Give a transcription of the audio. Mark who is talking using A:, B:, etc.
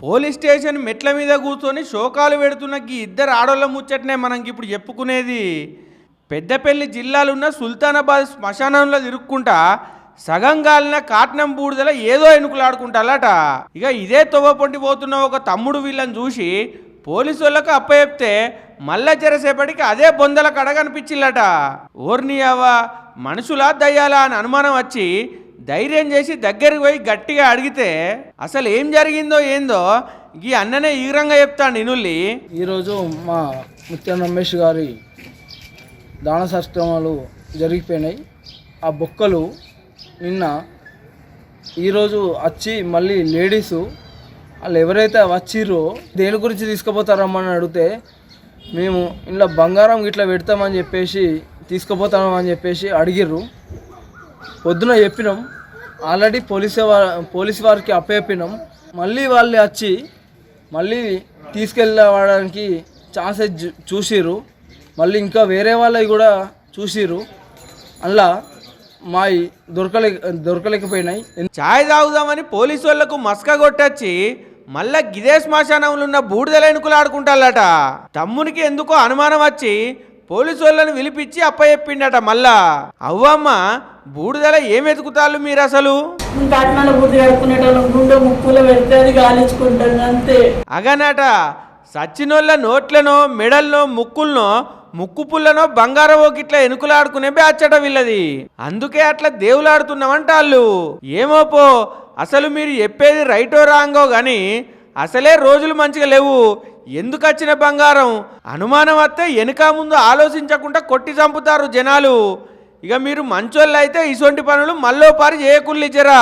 A: Police station మెట్ల మీద కూర్చొని శోకాలు పెడుతున్న ఈ ఇద్దరు ఆడోళ్ళ ముచ్చటనే మనం ఇప్పుడు చెప్పుకునేది. పెద్దపల్లి జిల్లాలున్న సుల్తానాబాద్ శ్మశానంలో తిరుక్కుంటా సగం గాలిన కాట్నం బూడిదల ఏదో ఎనుకులాడుకుంటాలట ఇక ఇదే తొవ్వపొంటి పోతున్న ఒక తమ్ముడు వీళ్ళని చూసి పోలీసు వాళ్ళకు అప్పచెప్తే మళ్ళా చెరసేపటికి అదే బొందల కడ కనిపించిల్లట ఓర్ని అవ్వ మనుషులా దయ్యాలా అని అనుమానం వచ్చి ధైర్యం చేసి దగ్గరికి పోయి గట్టిగా అడిగితే అసలు ఏం జరిగిందో ఏందో ఈ అన్ననే ఈరంగా చెప్తాను ఇనుల్లి.
B: ఈరోజు మా ముత్యం రమేష్ గారి దాన సష్క్రమాలు జరిగిపోయినాయి. ఆ బొక్కలు నిన్న ఈరోజు వచ్చి మళ్ళీ లేడీసు వాళ్ళు ఎవరైతే వచ్చిర్రో దేని గురించి తీసుకుపోతారమ్మని అడిగితే మేము ఇంట్లో బంగారం ఇట్లా పెడతామని చెప్పేసి తీసుకుపోతామని చెప్పేసి అడిగిర్రు. పొద్దున చెప్పినాం. ఆల్రెడీ పోలీసు పోలీసు వారికి అప్పచెప్పినాం. మళ్ళీ వాళ్ళు వచ్చి మళ్ళీ తీసుకెళ్ళడానికి ఛాన్సెస్ చూ- చూసిర్రు. మళ్ళీ ఇంకా వేరే వాళ్ళవి కూడా చూసిర్రు. అందులో మావి దొరకలే దొరకలేకపోయినాయి.
A: చాయ్ తాగుదామని పోలీసు వాళ్ళకు మస్క కొట్టొచ్చి మళ్ళా గిదే శ్మశానంలో ఉన్న బూడిదల ఎనుకులాడుకుంటాలట తమ్మునికి ఎందుకో అనుమానం వచ్చి పోలీసు వాళ్ళని పిలిపించి అప్పచెప్పిండట మళ్ళా. అవ్వమ్మ బూడిదల ఏం ఎతుకుతాళ్ళు మీరు అసలు
C: కాట్నాల బుద్ధి కడుక్కునేటోళ్ళం గుండె ముక్కులో పెడితే అది గాలించుకుంటాం అంతే.
A: అగనట సచ్చినోళ్ళ నోట్లనో మెడల్నో ముక్కులనో ముక్కు పుల్లనో బంగారం గిట్ల ఎనుకులాడుకునే బ్యాచట వీళ్ళది. అందుకే అట్లా దేవులాడుతున్నామంట వాళ్ళు ఏమో పో అసలు మీరు చెప్పేది రైటో రాంగో గాని అసలే రోజులు మంచిగా లేవు. ఎందుకు వచ్చిన బంగారం? అనుమానం వస్తే వెనుక ముందు ఆలోచించకుండా కొట్టి చంపుతారు జనాలు. ఇక మీరు మంచోళ్ళు అయితే ఇటువంటి పనులు మళ్ళో పారి చేయకుళ్ళు ఇచ్చరా